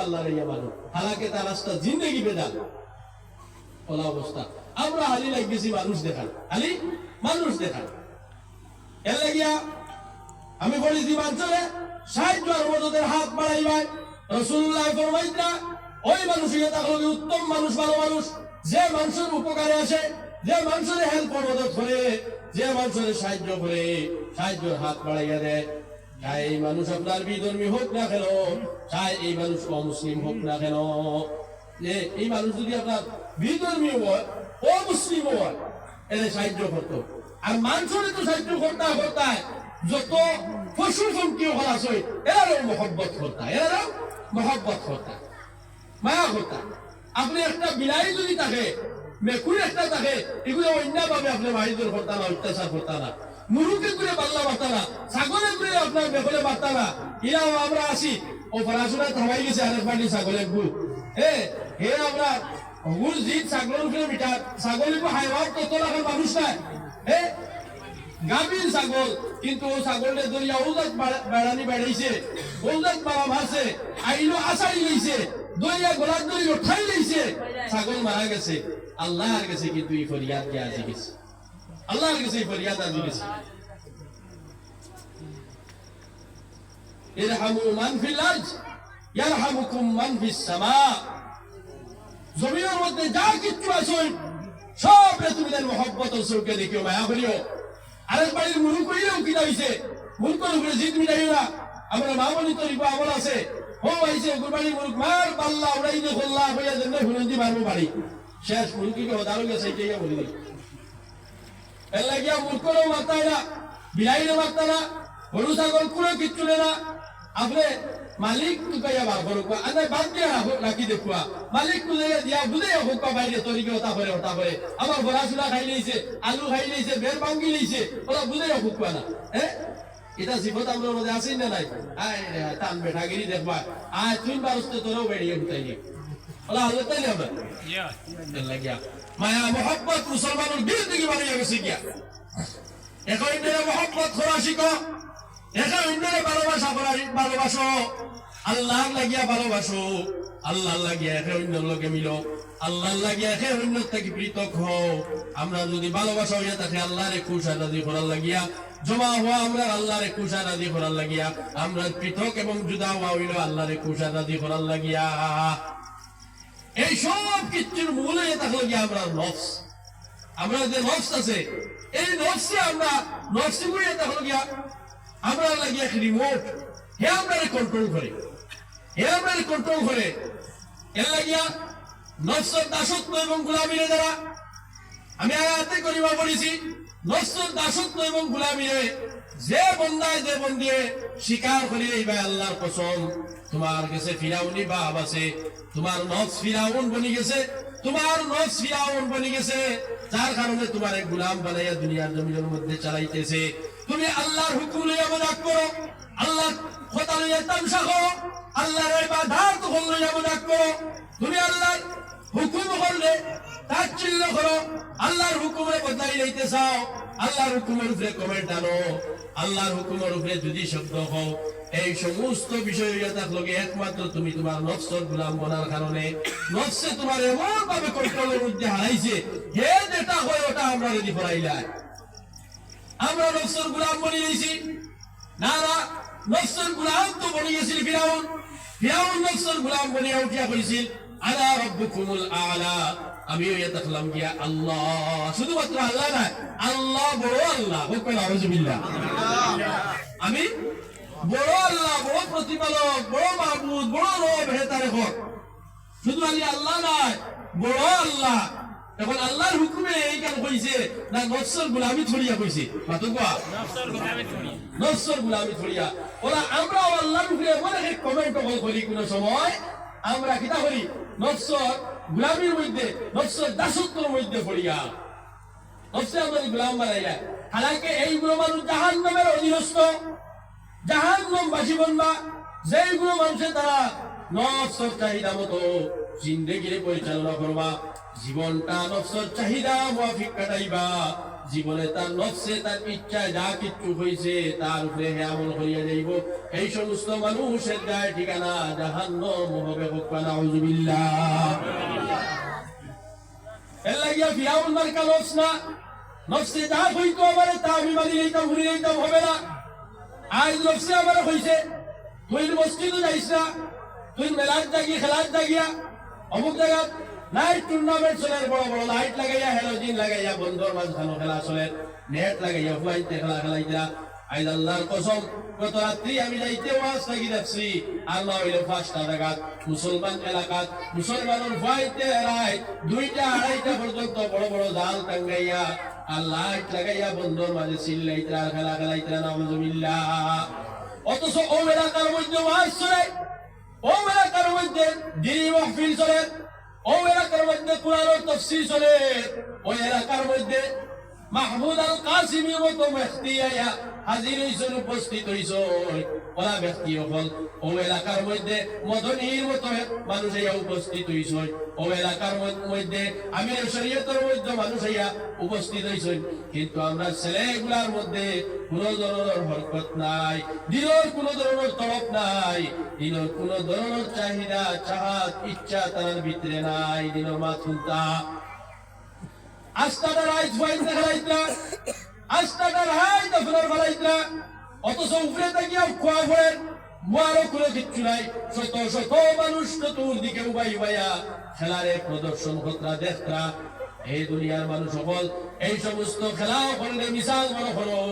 আল্লাহ রে মানুষ হালাকে তার রাস্তা জিন্দগি বেদাল ওলা অবস্থা। আমরা হালি লাগতেছি মানুষ দেখান। হালি মানুষ দেখান। এর লাগিয়া আমি বলি জীবাঞ্চলে সাহায্য আর মদতের হাত বাড়াইবাই রসুল্লাহ ফরমাইতা ওই মানুষের তাহলে উত্তম মানুষ, ভালো মানুষ। যে মানুষের উপকারে আসে, যে মানুষের হেল্প মদত করে, যে মানুষের সাহায্য করে, সাহায্যের হাত বাড়াইয়া দেয়। চাই এই মানুষ আপনার বিধর্মী হোক না কেন, চাই এই মানুষ অমুসলিম হোক না কেন। যে এই মানুষ যদি আপনার বিধর্মী হয়, অমুসলিম হয়, এদের সাহায্য করতো। আর মানুষের তো সাহায্য করতে করতে যত পশু সংখ্যীয় খলাস হয় এরাও মহব্বত করতা এরাও মহব্বত করতা মায়া করতা আপনি একটা বিলাই যদি থাকে, মেকুরি একটা থাকে, এগুলো অন্যভাবে আপনি মাহিদুর করতা না অত্যাচার করতা না। মুরুকে করে পাল্লা বার্তা না ছাগলে করে আপনার বেকলে বার্তা না এরাও আমরা আসি। ও পড়াশোনা থামাই গেছে, আরেক বাড়ি ছাগলের গু এ হে আমরা হুল জিত ছাগল করে মিটা, ছাগলের হাইওয়ার লাখের মানুষ নাই। হে, গাভীর ছাগল, কিন্তু ও ছাগলটা দরিয়া ওজাত বেড়ানি বেড়াইছে ওজাত বাবা মারছে আইলো লইছে দরিয়া দরি উঠাই লইছে, ছাগল মারা গেছে, আল্লাহর কাছে কিন্তু এই ফরিয়াদ কে আজি গেছে। আল্লাহর কাছে ফরিয়াদ আজি ইরহামু মান ফিল আরজ, ইয়ারহামুকুম মান ফিস সামা। জমিনের মধ্যে যা কিচ্ছু আছে, সব তুমি তার মহব্বত চৌকে দেখিও, মায়া করিও। আরেক বাড়ির মুরু করিলেও কিনা হইছে? মুরুকর উপরে জিত মিটাইও না। আমরা মামনি তরিব আমল আছে। ও আইছে গুরবানি মুরুক মার পাল্লা উড়াই খোল্লা মারবো বাড়ি। শেষ মুরুকি কে দারু গেছে বলি এর লাগিয়া মুরকরও মারতাই না বিলাইরে মারতা না গরু ছাগল কোনো কিচ্ছু না আপনি মালিক টুকাইয়া বার করুক আনে বাদ দিয়া রাখো- দেখুয়া মালিক তুলে দিয়া বুঝে হোক বাইরে তরিকে ওটা করে ওটা করে আমার বড়াচুরা খাই লইছে আলু খাই লইছে বের ভাঙ্গি লইছে ওরা বুঝে হোক না হ্যাঁ এটা জীবত আমার মধ্যে আসেই না নাই আয় রে, টান বেঠাগিরি দেখবা আয় তুই বারস্তে তোরাও বেরিয়ে উঠাই ওলা হলো তাই না আমরা লাগিয়া মায়া মোহাম্মত মুসলমানের বিরুদ্ধে কি বানিয়ে গেছে গিয়া? এখন খোলা শিখো এখন ভালোবাসা করা ভালোবাসো। আল্লাহর লাগিয়া ভালোবাসো, আল্লাহর লাগিয়া লোকে মিলো, আল্লাহর লাগিয়া থেকে পৃথক হও। আমরা যদি ভালোবাসা হইয়া থাকে, আল্লাহর একুশ আনাদি করার লাগিয়া, জমা হওয়া আমরা আল্লাহর একুশ আনাদি করার লাগিয়া, আমরা পৃথক এবং জুদা হওয়া হইল আল্লাহর একুশ আনাদি করার লাগিয়া। এই সব কিছুর মূলে থাকল গিয়ে আমরা নফস। আমরা যে নফস আছে, এই নফসে আমরা নফসি করে থাকল গিয়া, আমরা লাগিয়ে এক রিমোট হে আমরা কন্ট্রোল করে। হে আমরা কন্ট্রোল করে। এর লাগিয়া নফসের দাসত্ব এবং গোলামিরে দ্বারা আমি আয়াতে করিবা বলেছি নফসের দাসত্ব এবং গোলামিরে যে বন্দায় যে বন্দিয়ে স্বীকার করি এই ভাই আল্লাহর কসম, তোমার কাছে ফিরাউনি বাপ আছে, তোমার নফস ফিরাউন বনি গেছে, তোমার নফস ফিরাউন বনি গেছে, যার কারণে তোমার এক গুলাম বানাইয়া দুনিয়ার জমিনের মধ্যে চালাইতেছে। তুমি আল্লাহর হুকুম লইয়া মজাক করো আল্লাহ কথা লইয়া তামসা করো, আল্লাহর ইবাদত তখন লইয়া মজাক করো। তুমি আল্লাহর হুকুম করলে তাচ্ছিল্য করো। আল্লাহর হুকুমে বদলাই লইতে চাও। আল্লাহর হুকুমের উপরে কমেন্ট আনো। আল্লাহর হুকুমের উপরে যদি শব্দ হও, এই সমস্ত বিষয় একমাত্র তুমি তোমার নফসর গুলাম বনার কারণে। নফসে তোমার এমন ভাবে কন্ট্রোলের মধ্যে হারাইছে হে যেটা হয় ওটা আমরা রেডি করাইলাই আমরা নফসর গুলাম বনি না না, নফসর গুলাম তো বনি ফিরাউন। ফিরাউন নফসর গুলাম বনিয়া উঠিয়া কইছিল, আলা রব্বুকুমুল আলা। আমি ইয়ে দেখলাম গিয়া আল্লাহ শুধুমাত্র আল্লাহ না আল্লাহ বড় আল্লাহ বলবেন আউযুবিল্লাহ। আমি বড় আল্লাহ বড় প্রতিপালক বড় মাহবুদ বড় রব হে তারে হক শুধু আলি আল্লাহ নয় বড় আল্লাহ। এখন আল্লাহর হুকুমে এই কাজ কইছে না নফসর গুলামি ছড়িয়া কইছে? মাতো কোয়া? নফসর গুলামি ছড়িয়া ওরা আমরা আল্লাহর উপরে এমন এক কমেন্ট করি কোন সময় আমরা কিতা করি? নফসর গুলামির মধ্যে নফসের দাসত্বর মধ্যে পড়িয়া নফসে আমাদের গুলাম বানাইলা হালাকে এইগুলো মানুষ জাহান নামের অধীনস্থ জাহান নাম বাসি বনবা যেইগুলো মানুষের তারা নফসর চাহিদা মতো জিন্দেগিরে পরিচালনা করবা জীবনটা নফসর চাহিদা মুআফিক কাটাইবা জীবনে তার নফসে, তার ইচ্ছায় যা কিচ্ছু হয়েছে, তার উপরে আমল করিয়া যাইব। এই সমস্ত মানুষের গায়ে ঠিকানা জাহান্নম হবে হোক নাউজুবিল্লাহ। এর লাগিয়া ফিরাউন মার্কা নফস না। নফসে যা হইতো আমারে তা না। হইছে তুই অমুক জায়গা নাইট টুর্নামেন্ট চলে, বড় বড় লাইট লাগাইয়া হেলোজিন লাগাইয়া, বন্ধুর মাঝখানো খেলা চলে। নেট লাগাইয়া হুয়াইতে খেলা খেলাইতা আইজ আল্লাহর কসম, গত রাত্রি আমি যাইতে ওয়াজ লাগি দেখছি আল্লাহ হইলে পাঁচটা জায়গাত মুসলমান এলাকাত, মুসলমানের ভয়তে রায় দুইটা, আড়াইটা পর্যন্ত বড় বড় জাল টাঙ্গাইয়া, আর লাইট লাগাইয়া বন্ধুর মাঝে চিল্লাইতরা খেলা খেলাইতরা, নাউজুবিল্লাহ। অথচ ও এলাকার মধ্যে ওয়াজ চলে। ও এলাকার মধ্যে দিনী মাহফিল চলে। ও এলাকার মধ্যে কোরআন তফসির চলে ওই এলাকার মধ্যে মাহমুদ আল কাসিমের মতো আয়া হাজির হইছেন, উপস্থিত হইছ ওলা ব্যক্তি হল ও এলাকার মধ্যে মদনীর মতো মানুষ আইয়া উপস্থিত হইছ ও এলাকার মধ্যে আমির শরীয়তের মধ্যে মানুষ আইয়া উপস্থিত হইছ কিন্তু আমরা ছেলেগুলার মধ্যে কোন ধরনের হরকত নাই দিনের কোন ধরনের তরফ নাই দিনের কোন ধরনের চাহিদা, চাহাত, ইচ্ছা তার ভিতরে নাই দিনের মাথুনতা। আস্তাটা রাইজ ফাইন দেখাইতরা এই সমস্ত খেলা করো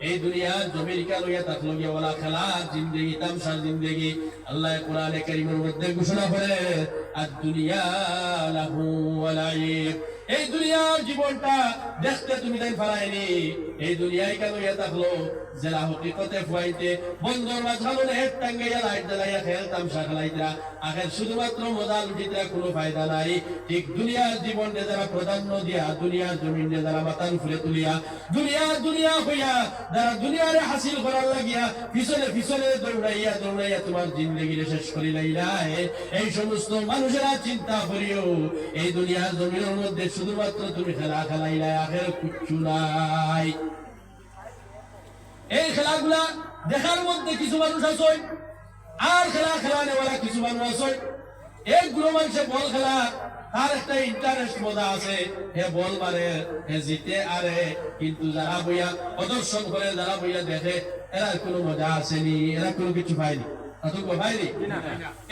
এই দুনিয়ার জমির কালইয়া থাকল গিয়া ওলা খেলা, জিন্দেগি, তামসার জিন্দেগি। আল্লাহ কোরআনে কারিমের মধ্যে ঘোষণা করে আর দুনিয়া লাহু এই দুনিয়ার জীবনটা দেখতে তুমি তাই ফারাইনি এই দুনিয়ায় কেন ইয়া থাকল? জেলা হকিকতে ফুয়াইতে বন্ধর মাঝখানে হেড টাঙ্গাইয়া লাইট জ্বালাইয়া খেল তামসা খেলাইতরা। আখের শুধুমাত্র মজা লুটিতরা কোনো ফায়দা নাই। ঠিক দুনিয়ার জীবনে যারা প্রাধান্য দিয়া, দুনিয়ার জমিনে যারা মাতান ফুলে তুলিয়া দুনিয়া দুনিয়া হইয়া, যারা দুনিয়ারে হাসিল করার লাগিয়া, পিছনে পিছনে দৌড়াইয়া দৌড়াইয়া তোমার জিন্দগিরে শেষ করি লাইলা এই সমস্ত মানুষেরা চিন্তা করিও, এই দুনিয়ার জমিনের মধ্যে শুধুমাত্র তুমি খেলা খেলাইলা আখের কিচ্ছু নাই। এই খেলাগুলা দেখার মধ্যে কিছু মানুষ আছে আর খেলা খেলা নেওয়ালা কিছু মানুষ আছে। একগুলো মানুষে বল খেলা তার একটা ইন্টারেস্ট মজা আছে। হে বল মারে হে জিতে আরে কিন্তু যারা বইয়া প্রদর্শন করে যারা বইয়া দেখে এরা কোনো মজা আসেনি এরা কোনো কিছু পায়নি।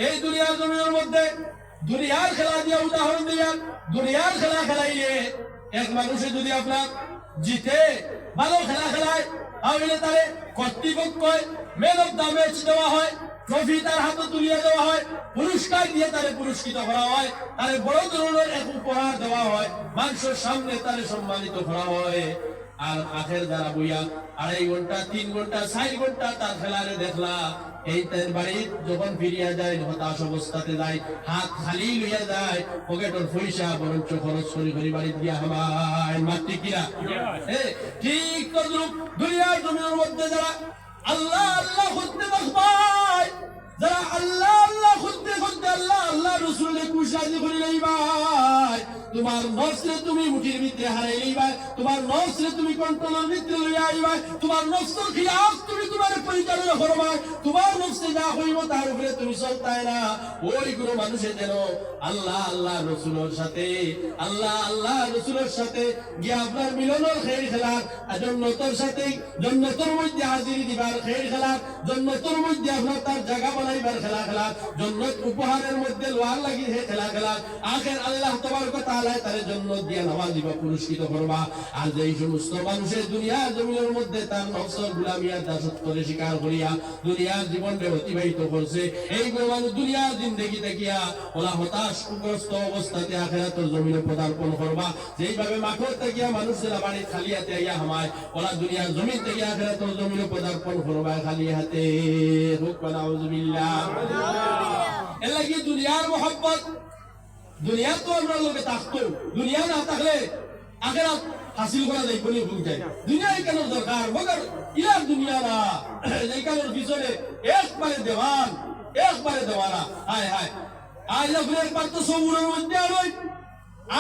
এই দুনিয়ার জমিনের মধ্যে দুনিয়ার খেলা দিয়ে উদাহরণ দিলাম দুনিয়ার খেলা খেলাইলে এক মানুষে যদি আপনার জিতে, ভালো খেলা খেলায়, তাহলে তারে কর্তৃপক্ষ মেন অফ দ্য ম্যাচ দেওয়া হয় ট্রফি তার হাতে তুলিয়ে দেওয়া হয়, পুরস্কার দিয়ে তারে পুরস্কৃত করা হয়, তারে বড় ধরনের এক উপহার দেওয়া হয়, মানুষের সামনে তারে সম্মানিত করা হয়। আর আখের দ্বারা বইয়া আড়াই ঘণ্টা, তিন ঘণ্টা, চার ঘণ্টা তার খেলারে দেখলা এই বাড়ি যখন ফিরিয়া যায়, হতাশ অবস্থাতে যায়, হাত খালি লইয়া যায়, পকেটর পয়সা বরঞ্চ খরচ বাড়ি দিয়া হামায়। মাটি কিরা ঠিক তদ্রুপ দুনিয়ার জমির মধ্যে যারা আল্লাহ আল্লাহ খুঁজতে যারা আল্লাহ আল্লাহ খুঁজতে আল্লাহ আল্লাহ রসুলের কুশাদি করে নেই তোমার নফসে তুমি মুঠির ভিতরে হারাই লইবাই তোমার নফসে তুমি কন্ট্রোলের ভিতরে লইয়া আইবাই তোমার নফসের খিলাফ তুমি তোমার পরিচালনা করবাই তোমার নফসে যা হইব তার উপরে তুমি চলতাই না। ওই গুলো মানুষের যেন আল্লাহ আল্লাহ রসুলের সাথে, আল্লাহ আল্লাহ রসুলের সাথে গিয়ে আপনার মিলনের খেল খেলার জন্নতর সাথে জন্নতর মধ্যে হাজিরি দিবার খেল খেলার জন্মতর মধ্যে আপনার তার জায়গা বানাইবার খেলা খেলার, জন্নত উপহারের মধ্যে লোহার লাগি হে খেলা খেলার, আখের আল্লাহ তোমার কথা আল্লাহ তার জন্য দিয়া নামাজ সমস্ত মানুষের মানুষ দেখিয়া বাড়ি খালি হাতে আইয়া হামায় দুনিয়ার জমিন থেকে আখেরাতের জমিনে পদার্পণ করবা খালি হাতে। হুক নাউজুবিল্লাহ এর লাগি দুনিয়ার দুনিয়া তো আমরা লোকে থাকতো দুনিয়া না থাকলে আখেরাত হাসিল করা যাইব নি যায়। দুনিয়ায় কেন দরকার মগর ইয়ার দুনিয়া না কারোর পিছনে একবারে দেওয়ান একবারে দেওয়ানা হায় হায়। আজ আপনি একবার তো সবুরের মধ্যে আনোই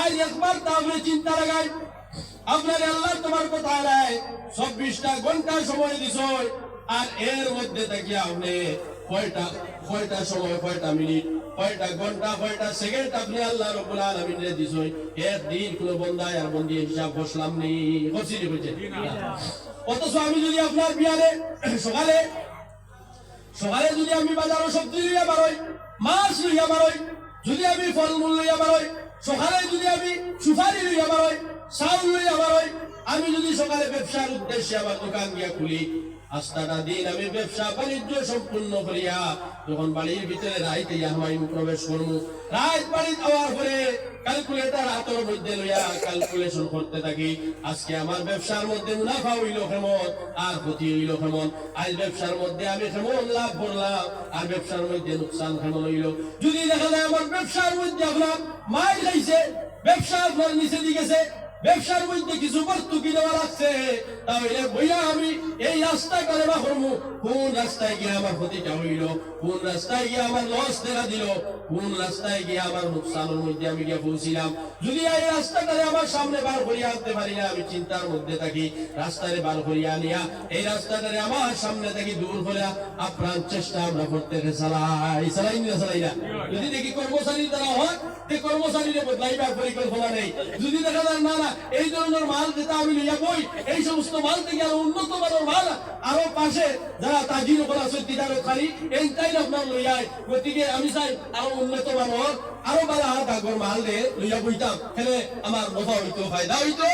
আজ একবার তা আপনি চিন্তা লাগাই। আপনার আল্লাহ তোমার কথা নাই চব্বিশটা ঘণ্টা সময় দিছ। আর এর মধ্যে থেকে আপনি কয়টা কয়টা সময় কয়টা মিনিট। কয়টা ঘণ্টা, কয়টা সেকেন্ড আপনি আল্লাহ রবুল আলমিনে দিছ এর দিন কোনো বন্দায় আর বন্দি হিসাব বসলাম নি বসিনি বুঝছে অথচ আমি যদি আপনার বিয়ারে সকালে সকালে যদি আমি বাজারও সবজি লইয়া বারোই মাছ লইয়া বারোই যদি আমি ফলমূল লইয়া বারোই সকালে যদি আমি সুপারি লইয়া বারোই চাউল লইয়া বারোই আমি যদি সকালে ব্যবসার উদ্দেশ্যে আমার দোকান গিয়া খুলি আস্তাটা দিন আমি ব্যবসা বাণিজ্য সম্পূর্ণ করিয়া যখন বাড়ির ভিতরে রাইতে প্রবেশ করব রাত বাড়ি যাওয়ার পরে হাতের মধ্যে লইয়া ক্যালকুলেশন করতে থাকি, আজকে আমার ব্যবসার মধ্যে মুনাফা হইল কেমন, আর ক্ষতি হইল কেমন, আজ ব্যবসার মধ্যে আমি কেমন লাভ করলাম, আর ব্যবসার মধ্যে নুকসান কেমন হইল। যদি দেখা যায় আমার ব্যবসার মধ্যে আপনার মাই খাইছে ব্যবসা আপনার নিচে দিকেছে ব্যবসার মধ্যে কিছু ভর্তুকি দেওয়া লাগছে, তাহলে বইয়া আমি এই রাস্তায় করে বা করব? কোন রাস্তায় গিয়ে আমার ক্ষতিটা হইল? কোন রাস্তায় গিয়ে আমার লস দেখা দিল? কোন রাস্তায় গিয়ে আমার নুকসানের মধ্যে আমি গিয়ে পৌঁছিলাম? যদি এই রাস্তাটারে আমার সামনে বার করিয়া আনতে পারি না, আমি চিন্তার মধ্যে থাকি, রাস্তারে বার করিয়া আনিয়া, এই রাস্তাটারে আমার সামনে থেকে দূর করিয়া আপ্রাণ চেষ্টা আমরা করতে চালাই চালাই না চালাই না। যদি দেখি কর্মচারী দ্বারা হয় কর্মচারীরে বদলাইবার পরিকল্পনা নেই। যদি দেখা যায়, না না এই ধরনের মাল যেটা আমি নিয়ে বই এই সমস্ত মাল থেকে আরও উন্নত মানের মাল আরও পাশে যারা তাজির উপর আছে খালি এইটাই আপনার লইয়ায় গতিকে আমি চাই আরও উন্নত মানের, আরও বালা হাত আগর মাল দিয়ে লইয়া বইতাম হেলে আমার নফা হইতো, ফায়দা হইতো।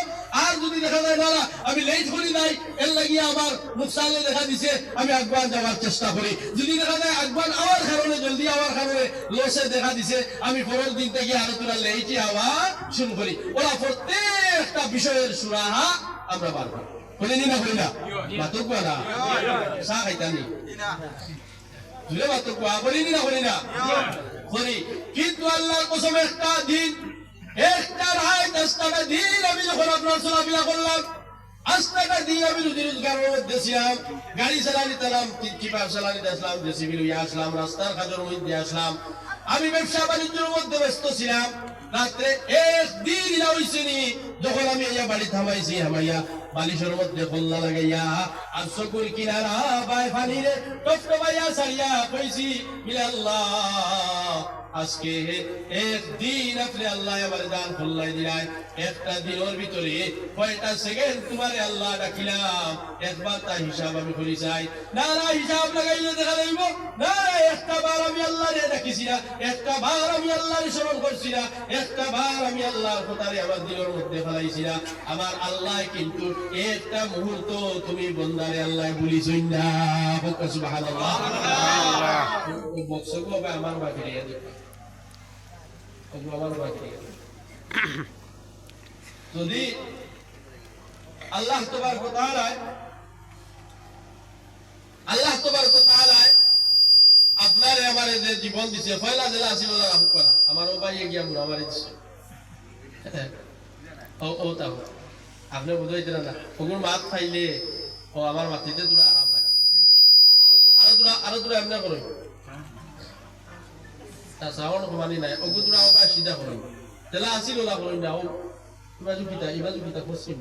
আর যদি দেখা যায় না না, আমি লেট করি নাই এর লাগিয়ে আমার নুকসানে দেখা দিছে আমি আগবান যাওয়ার চেষ্টা করি। যদি দেখা যায় আগবান আওয়ার কারণে জলদি আওয়ার কারণে লসে দেখা দিছে আমি পরের দিন থেকে আরও তোরা লেটই হওয়া শুরু করি। ওরা প্রত্যেকটা বিষয়ের সুরাহা আমরা বার করি। বলিনি না বলি না? বাতুক না? চা খাইতানি জুড়ে বাতুক বলিনি না বলি না? করি। কিন্তু আল্লাহর কসম একটা দিন আমি গাড়ি আসলাম, রাস্তার আসলাম। আমি ব্যবসা বাণিজ্যের মধ্যে ব্যস্ত ছিলাম। রাত্রে এক দিন যখন আমি বাড়ি থামাইছি, হামাইয়া বালিশের মধ্যে কল্লা লাগাইয়া আর চকুর কিনারা বাই ফানিরে টপটপাইয়া সারিয়া কইছি আল্লাহ, আজকে একদিন আপনি আল্লাহ আমার দান খোল্লাই দিলাই একটা দিনের ভিতরে কয়টা সেকেন্ড তোমার আল্লাহ ডাকিলাম। একবার তার হিসাব আমি করি চাই। না না, হিসাব লাগাইলে দেখা যাইব। না, একটা বার আমি আল্লাহ রে ডাকিছি না। একটা বার আমি আল্লাহর স্মরণ করছি না। একটা বার আমি আল্লাহর কথারে আমার দিনের মধ্যে ফেলাইছি না। আমার আল্লাহ কিন্তু একটা মুহূর্ত তুমি বন্দারে আল্লাহ সুবহানাল্লাহ। আমার বাকি আমার বাকি যদি আল্লাহ তোমার কথা আল্লাহ তোমার কথা আপনার আমার যে জীবন দিছে পয়লা জেলা আসিল আমার ও ভাই গিয়া মুড়া মারি দিছে। ও ও তাও। আপনি বুঝাই দিলেন না। ওগুলো মাত খাইলে ও আমার মাটিতে তোরা আরাম লাগে। আরও তোরা আরও তোরা এমনি করো তা সাউন্ড কমানি নাই ওগু তোরা ওকা সিধা করো তেলা আসিল না করো না ও ইবাজু পিতা ইবাজু পিতা পশ্চিম